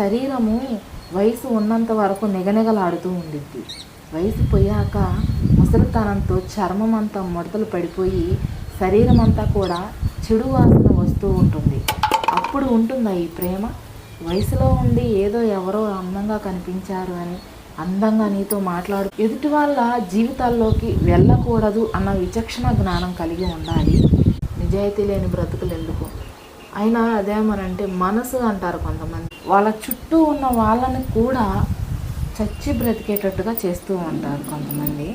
శరీరము వయసు ఉన్నంత వరకు నిగనిగలాడుతూ ఉండిద్ది. వయసు పోయాక ముసలితనంతో చర్మం అంతా ముడతలు పడిపోయి శరీరం అంతా కూడా చెడు వాసన వస్తూ ఉంటుంది. అప్పుడు ఉంటుందా ఈ ప్రేమ? వయసులో ఉండి ఏదో ఎవరో అందంగా కనిపించారు అని అందంగా నీతో మాట్లాడు ఎదుటి వాళ్ళ జీవితాల్లోకి వెళ్ళకూడదు అన్న విచక్షణ జ్ఞానం కలిగి ఉండాలి. నిజాయితీ లేని బ్రతుకులు ఎందుకు? అయినా అదేమనంటే మనసు అంటారు కొంతమంది. వాళ్ళ చుట్టూ ఉన్న వాళ్ళని కూడా చచ్చి బ్రతికేటట్టుగా చేస్తూ ఉంటారు కొంతమంది.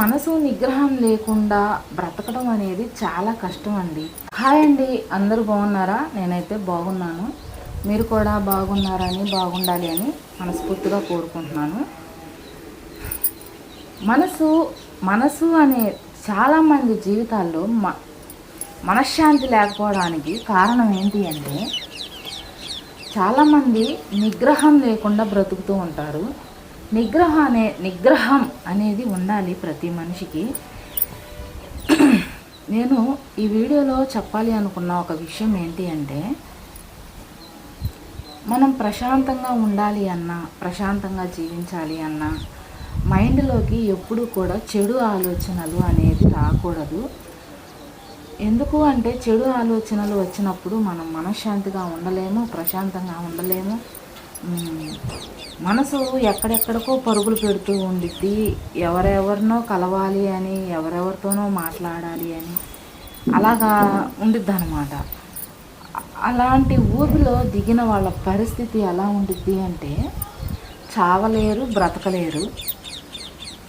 మనసు నిగ్రహం లేకుండా బ్రతకడం అనేది చాలా కష్టం అండి హాయ్ అండి అందరూ బాగున్నారా? నేనైతే బాగున్నాను. మీరు కూడా బాగున్నారని బాగుండాలి అని మనస్ఫూర్తిగా కోరుకుంటున్నాను. మనసు మనసు అనే చాలామంది జీవితాల్లో మ మనశ్శాంతి లేకపోవడానికి కారణం ఏంటి అంటే చాలామంది నిగ్రహం లేకుండా బ్రతుకుతూ ఉంటారు. నిగ్రహం అనే నిగ్రహం అనేది ఉండాలి ప్రతి మనిషికి. నేను ఈ వీడియోలో చెప్పాలి అనుకున్న ఒక విషయం ఏంటి అంటే మనం ప్రశాంతంగా ఉండాలి అన్నా ప్రశాంతంగా జీవించాలి అన్నా మైండ్లోకి ఎప్పుడు కూడా చెడు ఆలోచనలు అనేది రాకూడదు. ఎందుకు అంటే చెడు ఆలోచనలు వచ్చినప్పుడు మనం మనశ్శాంతిగా ఉండలేము ప్రశాంతంగా ఉండలేము. మనసు ఎక్కడెక్కడికో పరుగులు పెడుతూ ఉండిద్ది. ఎవరెవరినో కలవాలి అని ఎవరెవరితోనో మాట్లాడాలి అని. అలాగా ఉండిద్ది అనమాట అలాంటి ఊరిలో దిగిన వాళ్ళ పరిస్థితి ఎలా ఉండిద్ది అంటే చావలేరు బ్రతకలేరు.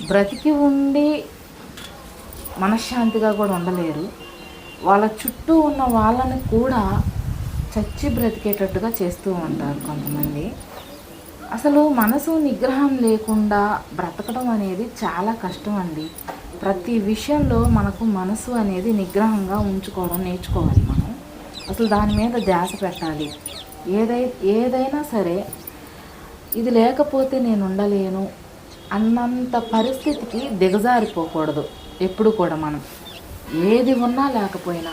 బ్రతికి ఉండి మనశ్శాంతిగా కూడా ఉండలేరు. వాళ్ళ చుట్టూ ఉన్న వాళ్ళని కూడా చచ్చి బ్రతికేటట్టుగా చేస్తూ ఉంటారు కొంతమంది. అసలు మనసు నిగ్రహం లేకుండా బ్రతకడం అనేది చాలా కష్టం అండి. ప్రతి విషయంలో మనకు మనసు అనేది నిగ్రహంగా ఉంచుకోవడం నేర్చుకోవాలి మనం. అసలు దాని మీద ధ్యాస పెట్టాలి. ఏదై ఏదైనా సరే ఇది లేకపోతే నేను ఉండలేను అన్నంత పరిస్థితికి దిగజారిపోకూడదు. ఎప్పుడు కూడా మనం. ఏది ఉన్నా లేకపోయినా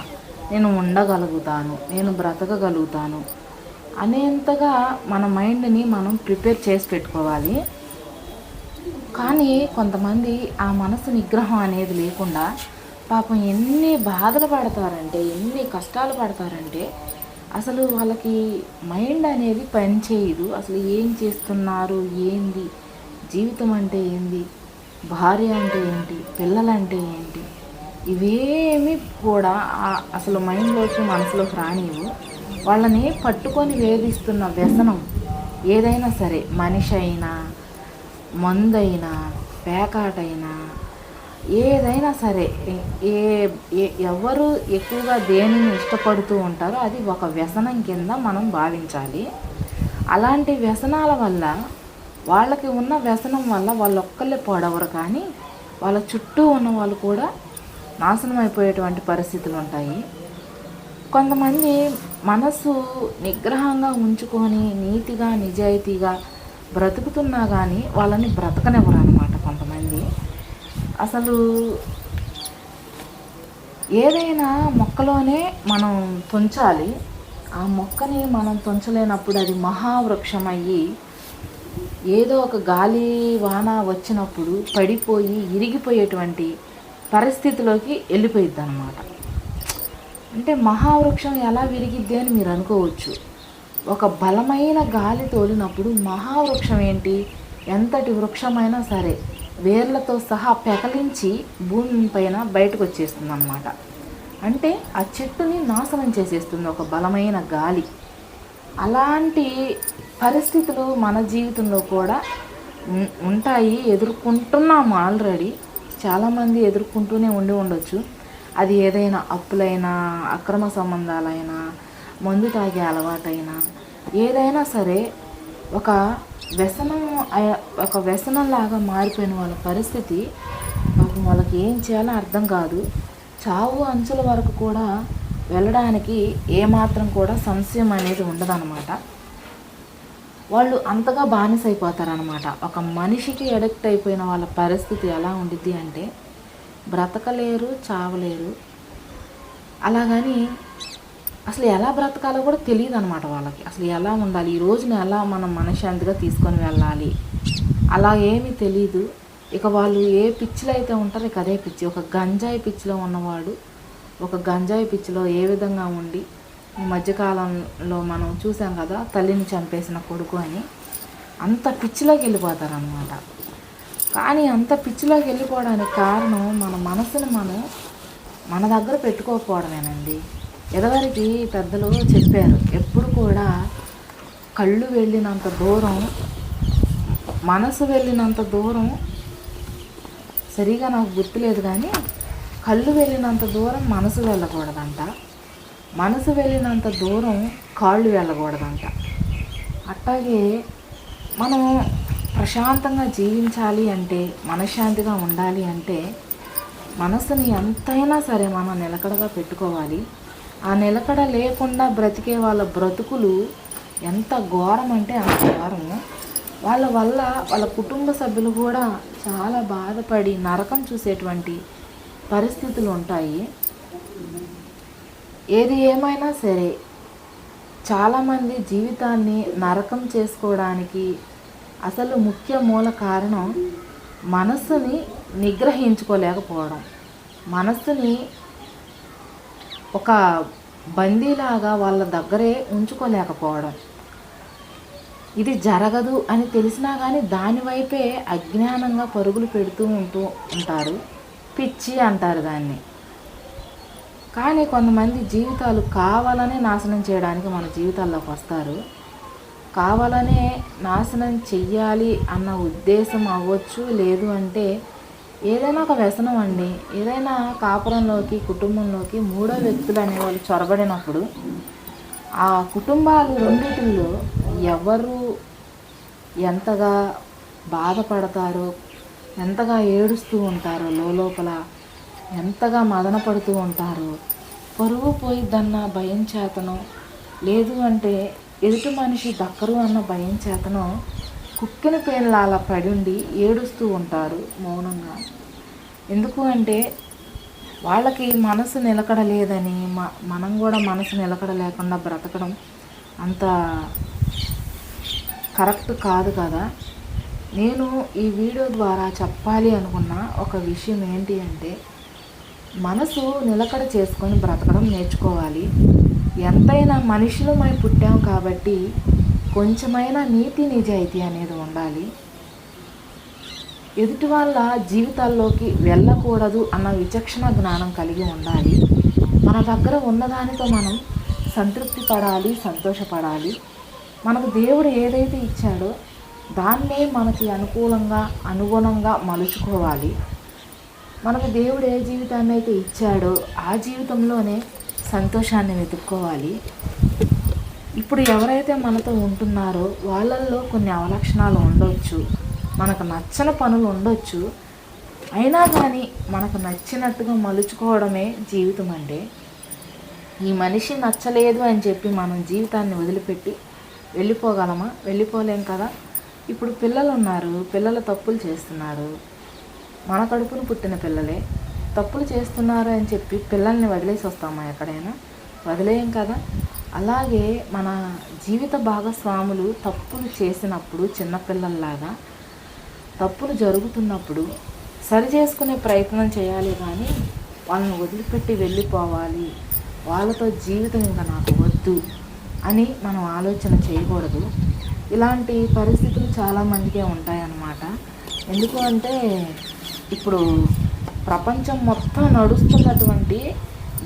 నేను ఉండగలుగుతాను నేను బ్రతకగలుగుతాను అనేంతగా మన మైండ్ని మనం ప్రిపేర్ చేసి పెట్టుకోవాలి. కానీ కొంతమంది ఆ మనసు నిగ్రహం అనేది లేకుండా పాపం ఎన్ని బాధలు పడతారంటే ఎన్ని కష్టాలు పడతారంటే అసలు వాళ్ళకి మైండ్ అనేది పనిచేయదు అసలు ఏం చేస్తున్నారు? ఏంది? జీవితం అంటే ఏంది? భార్య అంటే ఏంటి? పిల్లలంటే ఏంటి? ఇవేమి కూడా అసలు మైండ్లోకి మనసులోకి రానివు వాళ్ళని పట్టుకొని వేధిస్తున్న వ్యసనం ఏదైనా సరే మనిషి అయినా మందైనా పేకాటైనా ఏదైనా సరే ఏ- ఏ ఎవరు ఎక్కువగా దేనిని ఇష్టపడుతూ ఉంటారో అది ఒక వ్యసనం కింద మనం భావించాలి. అలాంటి వ్యసనాల వల్ల వాళ్ళకి ఉన్న వ్యసనం వల్ల వాళ్ళు ఒక్కళ్ళే పడవరు కానీ వాళ్ళ చుట్టూ ఉన్న వాళ్ళు కూడా నాశనం అయిపోయేటువంటి పరిస్థితులు ఉంటాయి కొంతమంది మనసు నిగ్రహంగా ఉంచుకొని నీతిగా నిజాయితీగా బ్రతుకుతున్నా కానీ వాళ్ళని బ్రతకనివ్వరు అనమాట కొంతమంది. అసలు ఏదైనా మొక్కలోనే మనం తుంచాలి. ఆ మొక్కని మనం తుంచలేనప్పుడు అది మహావృక్షం అయ్యి ఏదో ఒక గాలి వాన వచ్చినప్పుడు పడిపోయి ఇరిగిపోయేటువంటి పరిస్థితిలోకి వెళ్ళిపోయిద్ది అనమాట అంటే మహావృక్షం ఎలా విరిగిద్ది అని మీరు అనుకోవచ్చు. ఒక బలమైన గాలి తోలినప్పుడు మహావృక్షం ఏంటి? ఎంతటి వృక్షమైనా సరే వేర్లతో సహా పెకలించి భూమి పైన బయటకు వచ్చేస్తుంది అనమాట అంటే ఆ చెట్టుని నాశనం చేసేస్తుంది ఒక బలమైన గాలి. అలాంటి పరిస్థితులు మన జీవితంలో కూడా ఉంటాయి ఎదుర్కొంటున్నాము ఆల్రెడీ. చాలామంది ఎదుర్కొంటూనే ఉండి ఉండొచ్చు. అది ఏదైనా అప్పులైనా అక్రమ సంబంధాలైనా మందు తాగే అలవాటైనా ఏదైనా సరే ఒక వ్యసనం ఒక వ్యసనంలాగా మారిపోయిన వాళ్ళ పరిస్థితి పాపం వాళ్ళకి ఏం చేయాలో అర్థం కాదు. చావు అంచుల వరకు కూడా వెళ్ళడానికి ఏమాత్రం కూడా సంశయం అనేది ఉండదన్నమాట. వాళ్ళు అంతగా బానిస అయిపోతారనమాట ఒక మనిషికి అడిక్ట్ అయిపోయిన వాళ్ళ పరిస్థితి ఎలా ఉండిద్ది అంటే బ్రతకలేరు చావలేరు. అలాగని అసలు ఎలా బ్రతకాలో కూడా తెలియదు అనమాట వాళ్ళకి. అసలు ఎలా ఉండాలి? ఈ రోజున ఎలా మనం మనశ్శాంతిగా తీసుకొని వెళ్ళాలి? అలా ఏమీ తెలియదు ఇక వాళ్ళు ఏ పిచ్చిలో అయితే ఉంటారో ఇక అదే పిచ్చి. ఒక గంజాయి పిచ్చిలో ఉన్నవాడు ఒక గంజాయి పిచ్చిలో ఏ విధంగా ఉండి ఈ మధ్యకాలంలో మనం చూసాం కదా తల్లిని చంపేసిన కొడుకు అని. అంత పిచ్చిలోకి వెళ్ళిపోతారనమాట కానీ అంత పిచ్చిలోకి వెళ్ళిపోవడానికి కారణం మన మనసును మనం మన దగ్గర పెట్టుకోకపోవడమేనండి. ఎదవరికి పెద్దలు చెప్పారు ఎప్పుడు కూడా కళ్ళు వెళ్ళినంత దూరం మనసు వెళ్ళినంత దూరం సరిగా నాకు గుర్తులేదు కానీ కళ్ళు వెళ్ళినంత దూరం మనసు వెళ్ళకూడదంట. మనసు వెళ్ళినంత దూరం కాళ్ళు వెళ్ళకూడదంట. అట్లాగే మనం ప్రశాంతంగా జీవించాలి అంటే మనశ్శాంతిగా ఉండాలి అంటే మనసుని ఎంతైనా సరే మనం నిలకడగా పెట్టుకోవాలి. ఆ నిలకడ లేకుండా బ్రతికే వాళ్ళ బ్రతుకులు ఎంత ఘోరం అంటే అంత ఘోరము వాళ్ళ వల్ల వాళ్ళ కుటుంబ సభ్యులు కూడా చాలా బాధపడి నరకం చూసేటువంటి పరిస్థితులు ఉంటాయి. ఏది ఏమైనా సరే చాలామంది జీవితాన్ని నరకం చేసుకోవడానికి అసలు ముఖ్య మూల కారణం మనస్సుని నిగ్రహించుకోలేకపోవడం. మనస్సుని ఒక బందీలాగా వాళ్ళ దగ్గరే ఉంచుకోలేకపోవడం. ఇది జరగదు అని తెలిసినా కానీ దానివైపే అజ్ఞానంగా పరుగులు పెడుతూ ఉంటూ ఉంటారు. పిచ్చి అంటారు దాన్ని. కానీ కొంతమంది జీవితాలు కావాలనే నాశనం చేయడానికి మన జీవితాల్లోకి వస్తారు. కావాలనే నాశనం చెయ్యాలి అన్న ఉద్దేశం అవ్వచ్చు లేదు అంటే ఏదైనా ఒక వ్యసనం అండి. ఏదైనా కాపురంలోకి కుటుంబంలోకి మూడో వ్యక్తులు అనేవాళ్ళు చొరబడినప్పుడు ఆ కుటుంబాలు రెండింటిలో ఎవరు ఎంతగా బాధపడతారో ఎంతగా ఏడుస్తూ ఉంటారో లోపల ఎంతగా మదన పడుతూ ఉంటారో? పరువు పోయిద్దన్న భయం చేతనో లేదు అంటే ఎదుటి మనిషి దక్కరు అన్న భయం చేతనో కుక్కిన పేర్లు అలా పడుండి ఏడుస్తూ ఉంటారు మౌనంగా. ఎందుకు అంటే వాళ్ళకి మనసు నిలకడ లేదని మ మనం కూడా మనసు నిలకడ లేకుండా బ్రతకడం అంత కరెక్ట్ కాదు కదా? నేను ఈ వీడియో ద్వారా చెప్పాలి అనుకున్న ఒక విషయం ఏంటి అంటే మనసు నిలకడ చేసుకొని బ్రతకడం నేర్చుకోవాలి. ఎంతైనా మనుషులమై పుట్టాం కాబట్టి కొంచెమైనా నీతి నిజాయితీ అనేది ఉండాలి. ఎదుటి వాళ్ళ జీవితాల్లోకి వెళ్ళకూడదు అన్న విచక్షణ జ్ఞానం కలిగి ఉండాలి. మన దగ్గర ఉన్నదానితో మనం సంతృప్తి పడాలి సంతోషపడాలి. మనకు దేవుడు ఏదైతే ఇచ్చాడో దాన్నే మనకి అనుకూలంగా అనుగుణంగా మలుచుకోవాలి. మనకు దేవుడు ఏ జీవితాన్ని అయితే ఇచ్చాడో ఆ జీవితంలోనే సంతోషాన్ని వెతుక్కోవాలి. ఇప్పుడు ఎవరైతే మనతో ఉంటున్నారో వాళ్ళల్లో కొన్ని అవలక్షణాలు ఉండొచ్చు. మనకు నచ్చని పనులు ఉండొచ్చు. అయినా కానీ మనకు నచ్చినట్టుగా మలుచుకోవడమే జీవితం అంటే ఈ మనిషి నచ్చలేదు అని చెప్పి మనం జీవితాన్ని వదిలిపెట్టి వెళ్ళిపోగలమా? వెళ్ళిపోలేం కదా? ఇప్పుడు పిల్లలు ఉన్నారు పిల్లలు తప్పులు చేస్తున్నారు. మన కడుపును పుట్టిన పిల్లలే తప్పులు చేస్తున్నారు అని చెప్పి పిల్లల్ని వదిలేసి వస్తామా ఎక్కడైనా? వదిలేయం కదా. అలాగే మన జీవిత భాగస్వాములు తప్పులు చేసినప్పుడు చిన్నపిల్లల్లాగా తప్పులు జరుగుతున్నప్పుడు సరి చేసుకునే ప్రయత్నం చేయాలి కానీ వాళ్ళని వదిలిపెట్టి వెళ్ళిపోవాలి. వాళ్ళతో జీవితం ఇంకా నాకు వద్దు అని మనం ఆలోచన చేయకూడదు. ఇలాంటి పరిస్థితులు చాలామందికే ఉంటాయన్నమాట. ఎందుకు అంటే ఇప్పుడు ప్రపంచం మొత్తం నడుస్తున్నటువంటి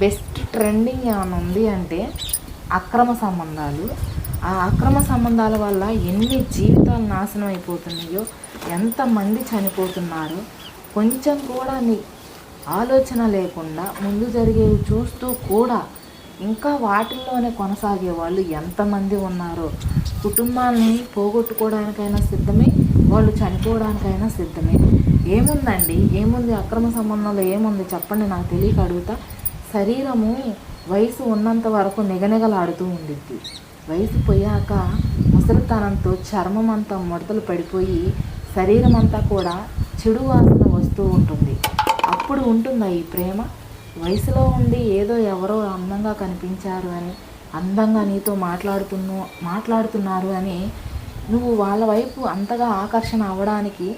బెస్ట్ ట్రెండింగ్ ఏమైనా ఉంది అంటే అక్రమ సంబంధాలు. ఆ అక్రమ సంబంధాల వల్ల ఎన్ని జీవితాలు నాశనం అయిపోతున్నాయో ఎంతమంది చనిపోతున్నారు కొంచెం కూడా నీ ఆలోచన లేకుండా ముందు జరిగేవి చూస్తూ కూడా ఇంకా వాటిల్లోనే కొనసాగే వాళ్ళు ఎంతమంది ఉన్నారో కుటుంబాన్ని పోగొట్టుకోవడానికైనా సిద్ధమే వాళ్ళు చనిపోవడానికైనా సిద్ధమే. ఏముందండి? ఏముంది? అక్రమ సంబంధంలో ఏముంది? చెప్పండి నాకు తెలియక అడుగుతా. శరీరము వయసు ఉన్నంత వరకు నిగనిగలాడుతూ ఉండిద్ది. వయసు పోయాక ముసలితనంతో చర్మం అంతా ముడతలు పడిపోయి శరీరం అంతా కూడా చెడు వాసన వస్తూ ఉంటుంది. అప్పుడు ఉంటుందా ఈ ప్రేమ? వయసులో ఉండి ఏదో ఎవరో అందంగా కనిపించారు అని అందంగా నీతో మాట్లాడుతున్న మాట్లాడుతున్నారు అని నువ్వు వాళ్ళ వైపు అంతగా ఆకర్షణ అవ్వడానికి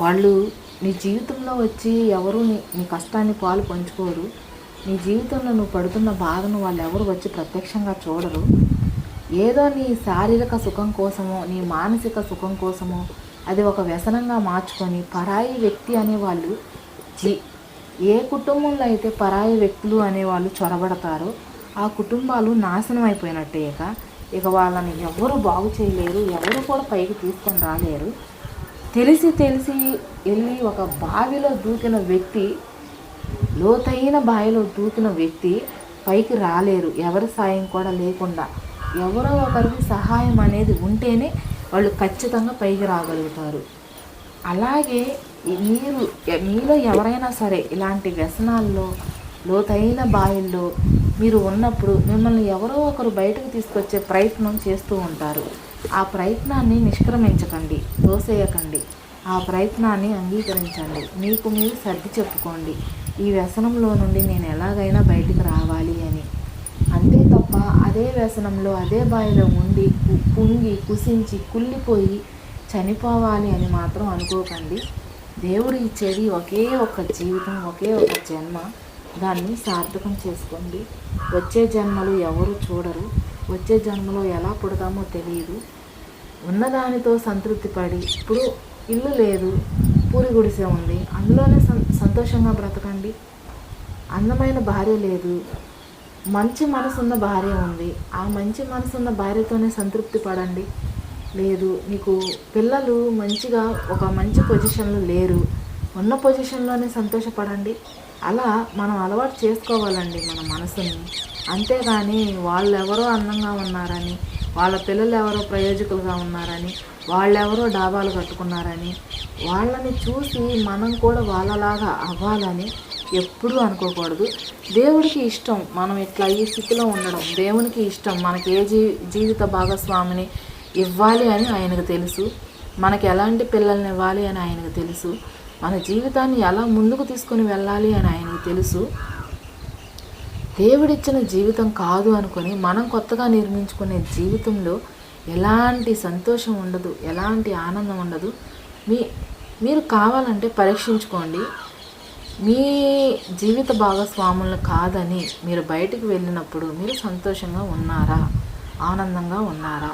వాళ్ళు నీ జీవితంలో వచ్చి ఎవరు నీ నీ కష్టాన్ని పాలు పంచుకోరు. నీ జీవితంలో నువ్వు పడుతున్న బాధను వాళ్ళు ఎవరు వచ్చి ప్రత్యక్షంగా చూడరు. ఏదో నీ శారీరక సుఖం కోసమో నీ మానసిక సుఖం కోసమో అది ఒక వ్యసనంగా మార్చుకొని పరాయి వ్యక్తి అనేవాళ్ళు జీ ఏ కుటుంబంలో అయితే పరాయి వ్యక్తులు అనేవాళ్ళు చొరబడతారో ఆ కుటుంబాలు నాశనం అయిపోయినట్టే ఇక. ఇక వాళ్ళని ఎవరు బాగు చేయలేరు ఎవరు కూడా పైకి తీసుకొని రాలేరు. తెలిసి తెలిసి వెళ్ళి ఒక బావిలో దూకిన వ్యక్తి లోతైన బావిలో దూకిన వ్యక్తి పైకి రాలేరు. ఎవరి సాయం కూడా లేకుండా ఎవరో ఒకరికి సహాయం అనేది ఉంటేనే వాళ్ళు ఖచ్చితంగా పైకి రాగలుగుతారు. అలాగే మీరు మీలో ఎవరైనా సరే ఇలాంటి వ్యసనాల్లో లోతైన బావిల్లో మీరు ఉన్నప్పుడు మిమ్మల్ని ఎవరో ఒకరు బయటకు తీసుకొచ్చే ప్రయత్నం చేస్తూ ఉంటారు. ఆ ప్రయత్నాన్ని నిష్క్రమించకండి తోసేయకండి. ఆ ప్రయత్నాన్ని అంగీకరించండి. మీకు మీరు సర్ది చెప్పుకోండి. ఈ వ్యసనంలో నుండి నేను ఎలాగైనా బయటికి రావాలి అని. అంతే తప్ప అదే వ్యసనంలో అదే బావిలో ఉండి కుంగి కుసించి కుళ్ళిపోయి చనిపోవాలి అని మాత్రం అనుకోకండి. దేవుడు ఇచ్చేది ఒకే ఒక్క జీవితం ఒకే ఒక జన్మ. దాన్ని సార్థకం చేసుకోండి. వచ్చే జన్మలు ఎవరు చూడరు. వచ్చే జన్మలో ఎలా పుడతామో తెలియదు. ఉన్నదానితో సంతృప్తి పడి ఇప్పుడు ఇల్లు లేదు పూరి గుడిసె ఉంది అందులోనే సంతోషంగా బ్రతకండి. అందమైన భార్య లేదు మంచి మనసున్న భార్య ఉంది ఆ మంచి మనసున్న భార్యతోనే సంతృప్తి పడండి. లేదు నీకు పిల్లలు మంచిగా ఒక మంచి పొజిషన్లో లేరు ఉన్న పొజిషన్లోనే సంతోషపడండి. అలా మనం అలవాటు చేసుకోవాలండి మన మనసుని. అంతేగాని వాళ్ళు ఎవరో అందంగా ఉన్నారని వాళ్ళ పిల్లలు ఎవరో ప్రయోజకులుగా ఉన్నారని వాళ్ళెవరో డాబాలు కట్టుకున్నారని వాళ్ళని చూసి మనం కూడా వాళ్ళలాగా అవ్వాలని ఎప్పుడూ అనుకోకూడదు. దేవుడికి ఇష్టం మనం ఇట్లా ఈ స్థితిలో ఉండడం. దేవునికి ఇష్టం మనకి ఏ జీ జీవిత భాగస్వామిని ఇవ్వాలి అని ఆయనకు తెలుసు. మనకి ఎలాంటి పిల్లల్ని ఇవ్వాలి అని ఆయనకు తెలుసు. మన జీవితాన్ని ఎలా ముందుకు తీసుకొని వెళ్ళాలి అని ఆయనకు తెలుసు. దేవుడిచ్చిన జీవితం కాదు అనుకొని మనం కొత్తగా నిర్మించుకునే జీవితంలో ఎలాంటి సంతోషం ఉండదు ఎలాంటి ఆనందం ఉండదు. మీ మీరు కావాలంటే పరీక్షించుకోండి. మీ జీవిత భాగస్వాములను కాదని మీరు బయటికి వెళ్ళినప్పుడు మీరు సంతోషంగా ఉన్నారా? ఆనందంగా ఉన్నారా?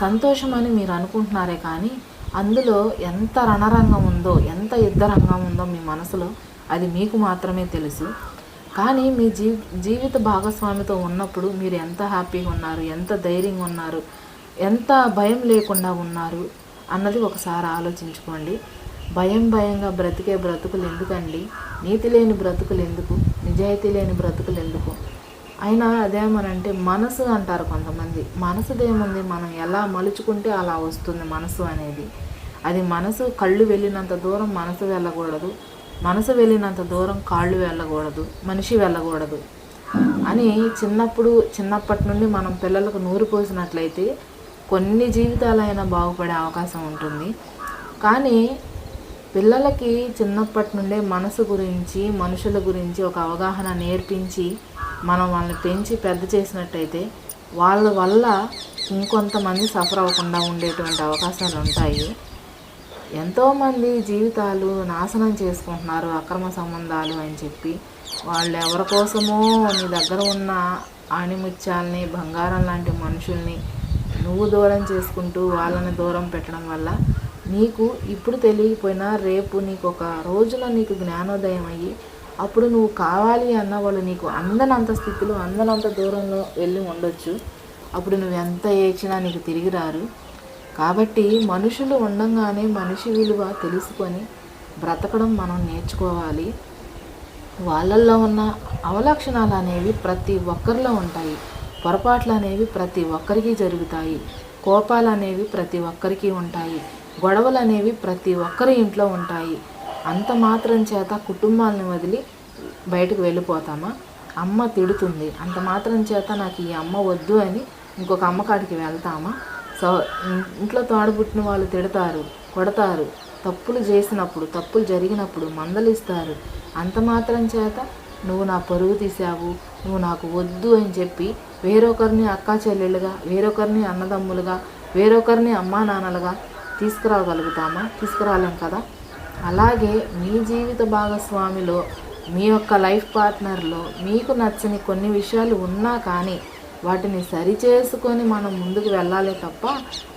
సంతోషం అని మీరు అనుకుంటున్నారే కానీ అందులో ఎంత రణరంగం ఉందో ఎంత యుద్ధ రంగం ఉందో మీ మనసులో అది మీకు మాత్రమే తెలుసు. కానీ మీ జీ జీవిత భాగస్వామితో ఉన్నప్పుడు మీరు ఎంత హ్యాపీగా ఉన్నారు ఎంత ధైర్యంగా ఉన్నారు ఎంత భయం లేకుండా ఉన్నారు అన్నది ఒకసారి ఆలోచించుకోండి. భయం భయంగా బ్రతికే బ్రతుకులు ఎందుకండి? నీతి లేని బ్రతుకులు ఎందుకు? నిజాయితీ లేని బ్రతుకులు ఎందుకు? అయినా అదేమనంటే మనసు అంటారు కొంతమంది. మనసుదేముంది మనం ఎలా మలుచుకుంటే అలా వస్తుంది మనసు అనేది. అది మనసు కళ్ళు వెళ్ళినంత దూరం మనసు వెళ్ళకూడదు. మనసు వెళ్ళినంత దూరం కాళ్ళు వెళ్ళకూడదు మనిషి వెళ్ళకూడదు అని చిన్నప్పుడు చిన్నప్పటి నుండి మనం పిల్లలకు నూరు పోసినట్లయితే కొన్ని జీవితాలైనా బాగుపడే అవకాశం ఉంటుంది. కానీ పిల్లలకి చిన్నప్పటి నుండే మనసు గురించి మనుషుల గురించి ఒక అవగాహన నేర్పించి మనం వాళ్ళని పెంచి పెద్ద చేసినట్టయితే వాళ్ళ వల్ల ఇంకొంతమంది సఫర్ అవ్వకుండా ఉండేటువంటి అవకాశాలు ఉంటాయి. ఎంతోమంది జీవితాలు నాశనం చేసుకుంటున్నారు అక్రమ సంబంధాలు అని చెప్పి. వాళ్ళు ఎవరి కోసమో నీ దగ్గర ఉన్న ఆణిముత్యాల్ని బంగారం లాంటి మనుషుల్ని నువ్వు దూరం చేసుకుంటూ వాళ్ళని దూరం పెట్టడం వల్ల నీకు ఇప్పుడు తెలియకపోయినా రేపు నీకు ఒక రోజున నీకు జ్ఞానోదయం అయ్యి అప్పుడు నువ్వు కావాలి అన్న వాళ్ళు నీకు అందనంత స్థితిలో అందనంత దూరంలో వెళ్ళి ఉండొచ్చు. అప్పుడు నువ్వు ఎంత ఏడ్చినా నీకు తిరిగి రారు. కాబట్టి మనుషులు ఉండంగానే మనిషి విలువ తెలుసుకొని బ్రతకడం మనం నేర్చుకోవాలి. వాళ్ళల్లో ఉన్న అవలక్షణాలు అనేవి ప్రతి ఒక్కరిలో ఉంటాయి. పొరపాట్లు అనేవి ప్రతి ఒక్కరికి జరుగుతాయి. కోపాలు అనేవి ప్రతి ఒక్కరికి ఉంటాయి. గొడవలు అనేవి ప్రతి ఒక్కరి ఇంట్లో ఉంటాయి. అంత మాత్రం చేత కుటుంబాలను వదిలి బయటకు వెళ్ళిపోతామా? అమ్మ తిడుతుంది. అంత మాత్రం చేత నాకు ఈ అమ్మ వద్దు అని ఇంకొక అమ్మకాడికి వెళ్తామా? సో ఇంట్లో తోడబుట్టిన వాళ్ళు తిడతారు కొడతారు. తప్పులు చేసినప్పుడు తప్పులు జరిగినప్పుడు మందలిస్తారు. అంత మాత్రం చేత నువ్వు నా పరువు తీసావు నువ్వు నాకు వద్దు అని చెప్పి వేరొకరిని అక్కా చెల్లెలుగా వేరొకరిని అన్నదమ్ములుగా వేరొకరిని అమ్మా నాన్నలుగా తీసుకురాగలుగుతామా? తీసుకురాలేం కదా? అలాగే మీ జీవిత భాగస్వామిలో మీ యొక్క లైఫ్ పార్ట్నర్లో మీకు నచ్చని కొన్ని విషయాలు ఉన్నా కానీ వాటిని సరిచేసుకొని మనం ముందుకు వెళ్ళాలి తప్ప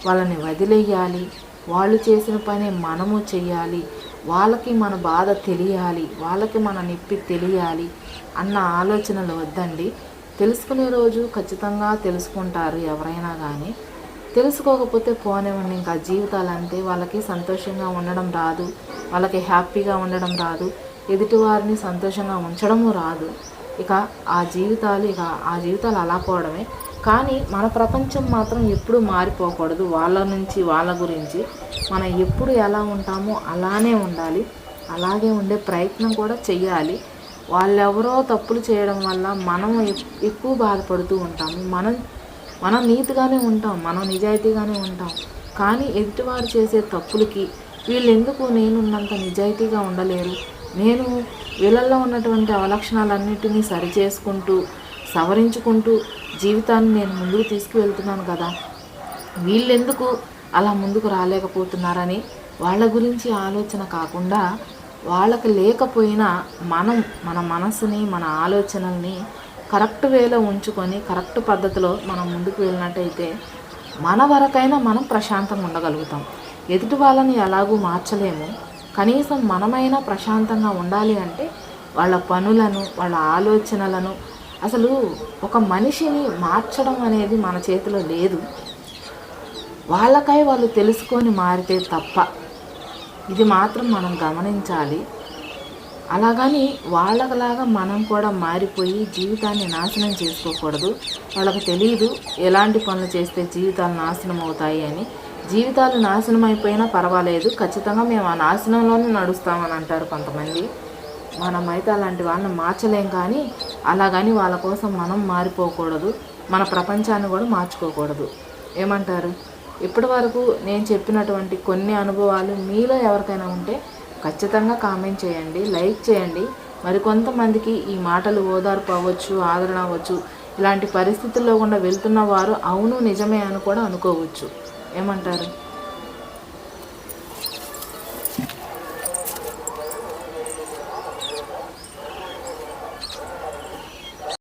వాళ్ళని వదిలేయాలి. వాళ్ళు చేసిన పని మనము చెయ్యాలి. వాళ్ళకి మన బాధ తెలియాలి. వాళ్ళకి మన నొప్పి తెలియాలి అన్న ఆలోచనలు వద్దండి. తెలుసుకునే రోజు ఖచ్చితంగా తెలుసుకుంటారు ఎవరైనా కానీ తెలుసుకోకపోతే పోనివ్వండి ఇంకా జీవితాలు అంతే. వాళ్ళకి సంతోషంగా ఉండడం రాదు. వాళ్ళకి హ్యాపీగా ఉండడం రాదు. ఎదుటివారిని సంతోషంగా ఉంచడము రాదు. ఇక ఆ జీవితాలు ఇక ఆ జీవితాలు అలా పోవడమే. కానీ మన ప్రపంచం మాత్రం ఎప్పుడు మారిపోకూడదు. వాళ్ళ నుంచి వాళ్ళ గురించి మనం ఎప్పుడు ఎలా ఉంటామో అలానే ఉండాలి. అలాగే ఉండే ప్రయత్నం కూడా చెయ్యాలి. వాళ్ళెవరో తప్పులు చేయడం వల్ల మనం ఎక్కువ బాధపడుతూ ఉంటాము. మనం మనం నీతిగానే ఉంటాం. మనం నిజాయితీగానే ఉంటాం. కానీ ఎదుటివారు చేసే తప్పులకి వీళ్ళు ఎందుకు నేనున్నంత నిజాయితీగా ఉండలేరు? నేను వీళ్ళల్లో ఉన్నటువంటి అవలక్షణాలన్నింటినీ సరిచేసుకుంటూ సవరించుకుంటూ జీవితాన్ని నేను ముందుకు తీసుకువెళ్తున్నాను కదా. వీళ్ళెందుకు అలా ముందుకు రాలేకపోతున్నారని వాళ్ళ గురించి ఆలోచన కాకుండా వాళ్ళకి లేకపోయినా మనం మన మనసుని మన ఆలోచనల్ని కరెక్ట్ వేలో ఉంచుకొని కరెక్ట్ పద్ధతిలో మనం ముందుకు వెళ్ళినట్టయితే మన వరకైనా మనం ప్రశాంతంగా ఉండగలుగుతాం. ఎదుటి వాళ్ళని ఎలాగూ మార్చలేము. కనీసం మనమైనా ప్రశాంతంగా ఉండాలి అంటే వాళ్ళ పనులను వాళ్ళ ఆలోచనలను అసలు ఒక మనిషిని మార్చడం అనేది మన చేతిలో లేదు. వాళ్ళకై వాళ్ళు తెలుసుకొని మారితే తప్ప ఇది మాత్రం మనం గమనించాలి. అలాగని వాళ్ళలాగా మనం కూడా మారిపోయి జీవితాన్ని నాశనం చేసుకోకూడదు. వాళ్ళకి తెలియదు ఎలాంటి పనులు చేస్తే జీవితాలు నాశనం అవుతాయి అని జీవితాలు నాశనం అయిపోయినా పర్వాలేదు. ఖచ్చితంగా మేము ఆ నాశనంలోనే నడుస్తామని అంటారు కొంతమంది. మనమైతే అలాంటి వాళ్ళని మార్చలేం కానీ అలాగని వాళ్ళ కోసం మనం మారిపోకూడదు. మన ప్రపంచాన్ని కూడా మార్చుకోకూడదు. ఏమంటారు? ఇప్పటి వరకు నేను చెప్పినటువంటి కొన్ని అనుభవాలు మీలో ఎవరికైనా ఉంటే ఖచ్చితంగా కామెంట్ చేయండి లైక్ చేయండి. మరికొంతమందికి ఈ మాటలు ఓదార్పు అవ్వచ్చు ఆదరణ అవ్వచ్చు. ఇలాంటి పరిస్థితుల్లో కూడా వెళ్తున్న వారు అవును నిజమే అని కూడా అనుకోవచ్చు. ఏమంటారు?